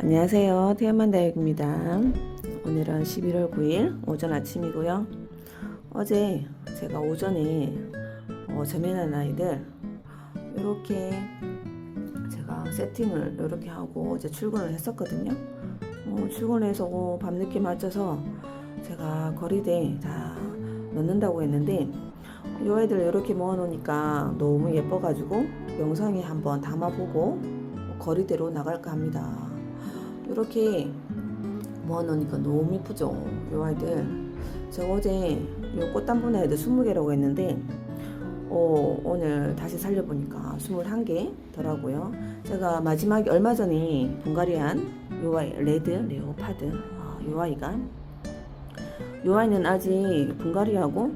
안녕하세요. 태연만 다육입니다. 오늘은 11월 9일 오전 아침이고요. 어제 제가 오전에 어, 저면한 아이들 이렇게 제가 세팅을 이렇게 하고 이제 출근을 했었거든요. 어, 출근해서 밤늦게 맞춰서 제가 거리대에 다 넣는다고 했는데 이 아이들 이렇게 모아놓으니까 너무 예뻐가지고 영상에 한번 담아보고 거리대로 나갈까 합니다. 이렇게 모아놓으니까 너무 이쁘죠? 이 아이들. 제가 어제 이 꽃단분 아이들 20개라고 했는데, 어, 오늘 다시 살려보니까 21개더라고요. 제가 마지막에 얼마 전에 분갈이한 요 아이, 레드 레오파드, 아, 요 아이가. 요 아이는 아직 분갈이하고,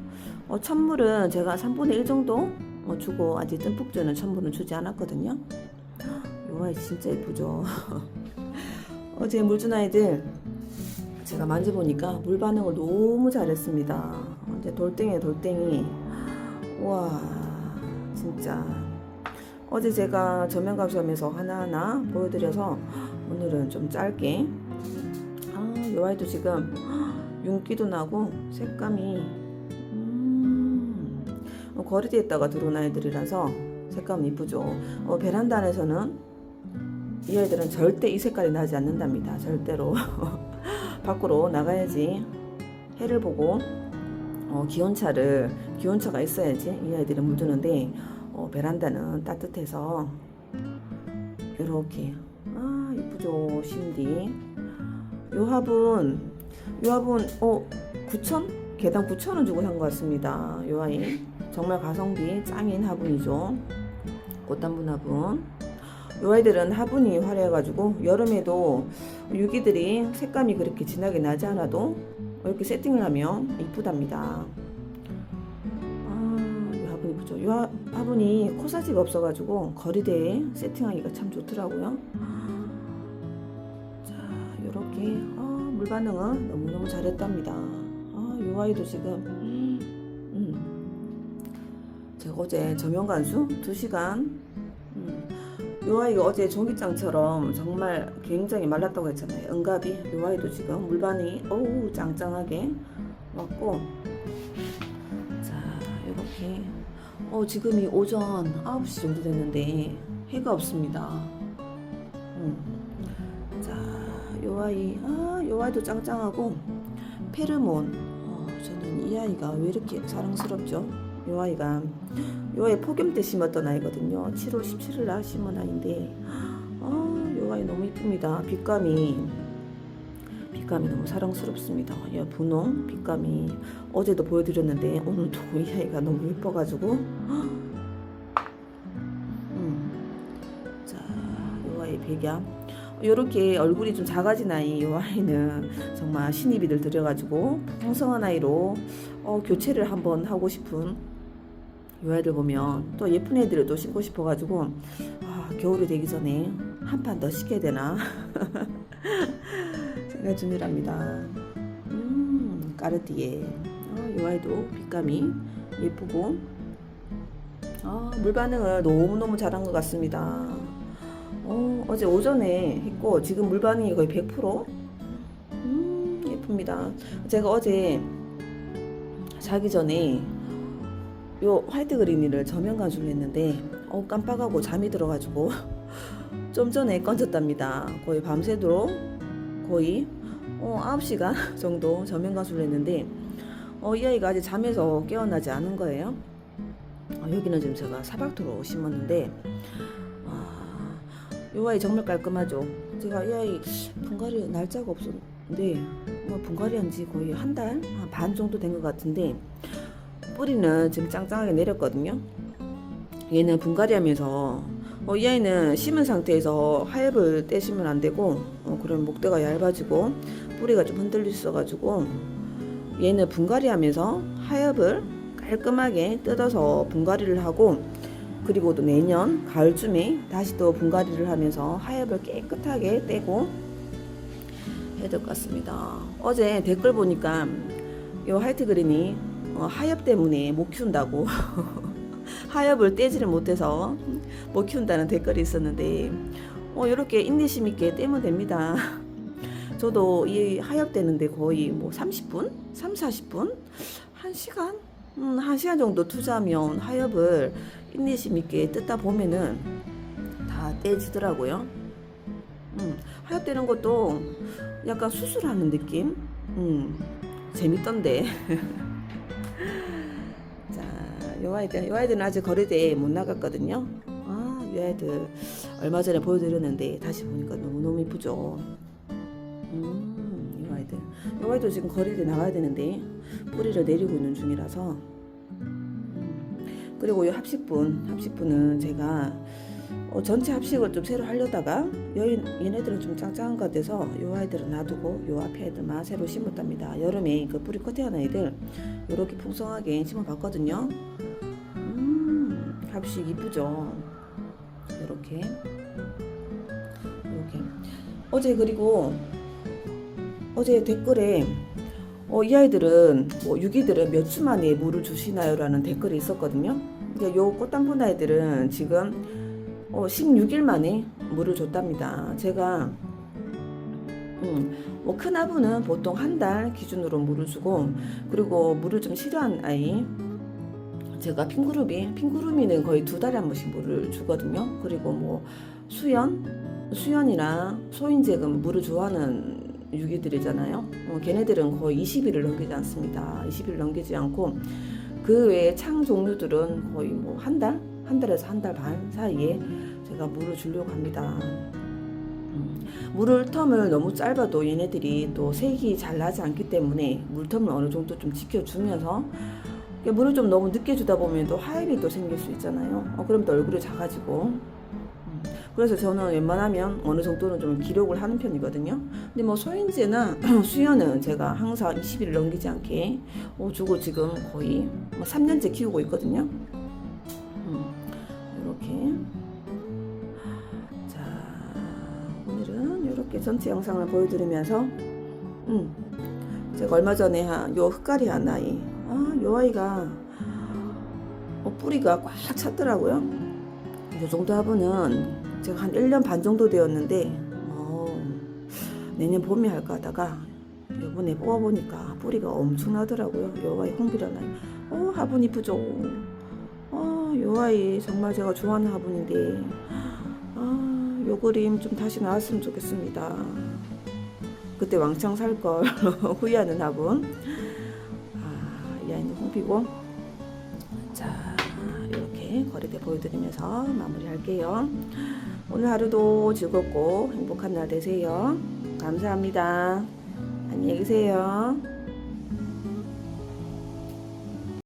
어, 천물은 제가 3분의 1 정도 어, 주고 아직 듬뿍 주는 천물은 주지 않았거든요. 요 아이 진짜 예쁘죠? 어제 물준 아이들 제가 만져보니까 물 반응을 너무 잘했습니다. 이제 돌덩이 돌덩이 와 진짜 어제 제가 저면 감수하면서 하나하나 보여드려서 오늘은 좀 짧게 아이 아이도 지금 윤기도 나고 색감이 음, 어, 거리대에다가 들어온 아이들이라서 색감 이쁘죠. 어, 베란다 안에서는 이 아이들은 절대 이 색깔이 나지 않는답니다. 절대로 밖으로 나가야지 해를 보고 어, 기온차를 기온차가 있어야지 이 아이들은 묻는데 어, 베란다는 따뜻해서 이렇게 아 이쁘죠 신디 요 화분 요 화분 어 9천 개당 9천 원 주고 산 것 같습니다. 요 아이 정말 가성비 짱인 화분이죠. 꽃단분 화분. 요 아이들은 화분이 화려해가지고 여름에도 유기들이 색감이 그렇게 진하게 나지 않아도 이렇게 세팅을 하면 이쁘답니다. 아, 이 화분 이쁘죠? 이 화- 화분이 코사지가 없어가지고 거리대에 세팅하기가 참 좋더라고요. 자, 요렇게 아, 물 반응은 너무너무 잘했답니다. 아, 요 아이도 지금 음, 제가 어제 저명 간수 2시간 음, 요 아이가 어제 종이장처럼 정말 굉장히 말랐다고 했잖아요. 응갑이 요 아이도 지금 물반이 어우 짱짱하게 왔고 자 이렇게 어 지금이 오전 9시 정도 됐는데 해가 없습니다. 음. 자요 아이 아요 아이도 짱짱하고 페르몬 어, 저는 이 아이가 왜 이렇게 사랑스럽죠? 요 아이가 요 아이 폭염 때 심었던 아이거든요. 7월 17일 날 심은 아이인데, 아, 요 아이 너무 이쁩니다. 빛감이, 빛감이 너무 사랑스럽습니다. 야, 분홍 빛감이 어제도 보여드렸는데, 오늘도 이 아이가 너무 예뻐가지고, 음. 자, 요 아이 백양. 요렇게 얼굴이 좀 작아진 아이, 요 아이는 정말 신입이들 들여가지고, 풍성한 아이로 어, 교체를 한번 하고 싶은 요 아이들 보면 또 예쁜 애들을 또 신고 싶어가지고 아, 겨울이 되기 전에 한 판 더 시켜야 되나 생각 중이랍니다. 음, 까르띠에 어, 요 아이도 빛감이 예쁘고 아, 물 반응을 너무너무 잘한 것 같습니다. 어, 어제 오전에 했고 지금 물 반응이 거의 100% 음, 예쁩니다. 제가 어제 자기 전에 요 화이트 그린이를 저면 가지고 했는데 어 깜빡하고 잠이 들어가지고 좀 전에 건졌답니다. 거의 밤새도록 거의 어 9시간 정도 저면 가지고 했는데 어 이 아이가 아직 잠에서 깨어나지 않은 거예요. 어, 여기는 지금 제가 사박토로 심었는데 아, 요 아이 정말 깔끔하죠. 제가 이 아이 분갈이 날짜가 없었는데 뭐 분갈이 한 지 거의 한 달 반 정도 된 것 같은데 뿌리는 지금 짱짱하게 내렸거든요. 얘는 분갈이 하면서 어, 이 아이는 심은 상태에서 하엽을 떼시면 안 되고 어, 그러면 목대가 얇아지고 뿌리가 좀 흔들릴 수 있어가지고 얘는 분갈이 하면서 하엽을 깔끔하게 뜯어서 분갈이를 하고 그리고 또 내년 가을쯤에 다시 또 분갈이를 하면서 하엽을 깨끗하게 떼고 해야 될 것 같습니다. 어제 댓글 보니까 이 화이트 그린이 어, 하엽 때문에 못 키운다고 하엽을 떼지를 못해서 못 키운다는 댓글이 있었는데 어, 이렇게 인내심 있게 떼면 됩니다. 저도 이 하엽 되는데 거의 뭐 30분? 3, 40분? 1시간? 음, 1시간 정도 투자하면 하엽을 인내심 있게 뜯다 보면은 다 떼지더라고요. 음, 하엽 되는 것도 약간 수술하는 느낌? 음, 재밌던데. 자, 요 아이들, 요 아이들은 아직 거리대에 못 나갔거든요. 아, 이 아이들 얼마 전에 보여드렸는데 다시 보니까 너무너무 이쁘죠. 음. 이 아이도 지금 거리대 나가야 되는데 뿌리를 내리고 있는 중이라서. 음, 그리고 이 합식분, 합식분은 제가 어, 전체 합식을 좀 새로 하려다가 여, 얘네들은 좀 짱짱한 것 같아서 요 아이들은 놔두고 요 앞에 애들만 새로 심었답니다. 여름에 그 뿌리 커팅한 아이들 이렇게 풍성하게 심어봤거든요. 음, 합식 이쁘죠. 이렇게 이렇게 어제 그리고 어제 댓글에 어, 이 아이들은 뭐 유기들은 몇 주 만에 물을 주시나요 라는 댓글이 있었거든요. 근데 요 꽃단분 아이들은 지금 어, 16일 만에 물을 줬답니다. 제가 음, 뭐 큰 아부는 보통 한 달 기준으로 물을 주고 그리고 물을 좀 싫어하는 아이 제가 핑구루미 핑구루미는 거의 두 달에 한 번씩 물을 주거든요. 그리고 뭐 수연 수연이랑 소인제금 물을 좋아하는 유기들이잖아요. 어, 걔네들은 거의 20일을 넘기지 않습니다. 20일을 넘기지 않고 그 외에 창 종류들은 거의 뭐 한 달, 한 달에서 한 달 반 사이에 제가 물을 주려고 합니다. 음, 물을 텀을 너무 짧아도 얘네들이 또 색이 잘 나지 않기 때문에 물텀을 어느 정도 좀 지켜주면서 물을 좀 너무 늦게 주다 보면 또 하얀이 또 생길 수 있잖아요. 어, 그럼 또 얼굴이 작아지고. 음, 그래서 저는 웬만하면 어느 정도는 좀 기록을 하는 편이거든요. 근데 뭐 소인제나 수연은 제가 항상 20일을 넘기지 않게 어, 주고 지금 거의 뭐 3년째 키우고 있거든요. 전체 영상을 보여드리면서, 음, 제가 얼마 전에 한 요 흑가리 한 아이, 아, 요 아이가 어, 뿌리가 꽉 찼더라고요. 이 정도 화분은 제가 한 1년 반 정도 되었는데, 어, 내년 봄에 할까 하다가 요번에 뽑아보니까 뿌리가 엄청나더라고요. 요 아이 홍비란 아이. 어, 화분 이쁘죠? 어, 요 아이 정말 제가 좋아하는 화분인데, 아, 요 그림 좀 다시 나왔으면 좋겠습니다. 그때 왕창 살 걸 후회하는 화분. 아, 이 아이는 홍피고. 자, 이렇게 거리대 보여드리면서 마무리할게요. 오늘 하루도 즐겁고 행복한 날 되세요. 감사합니다. 안녕히 계세요.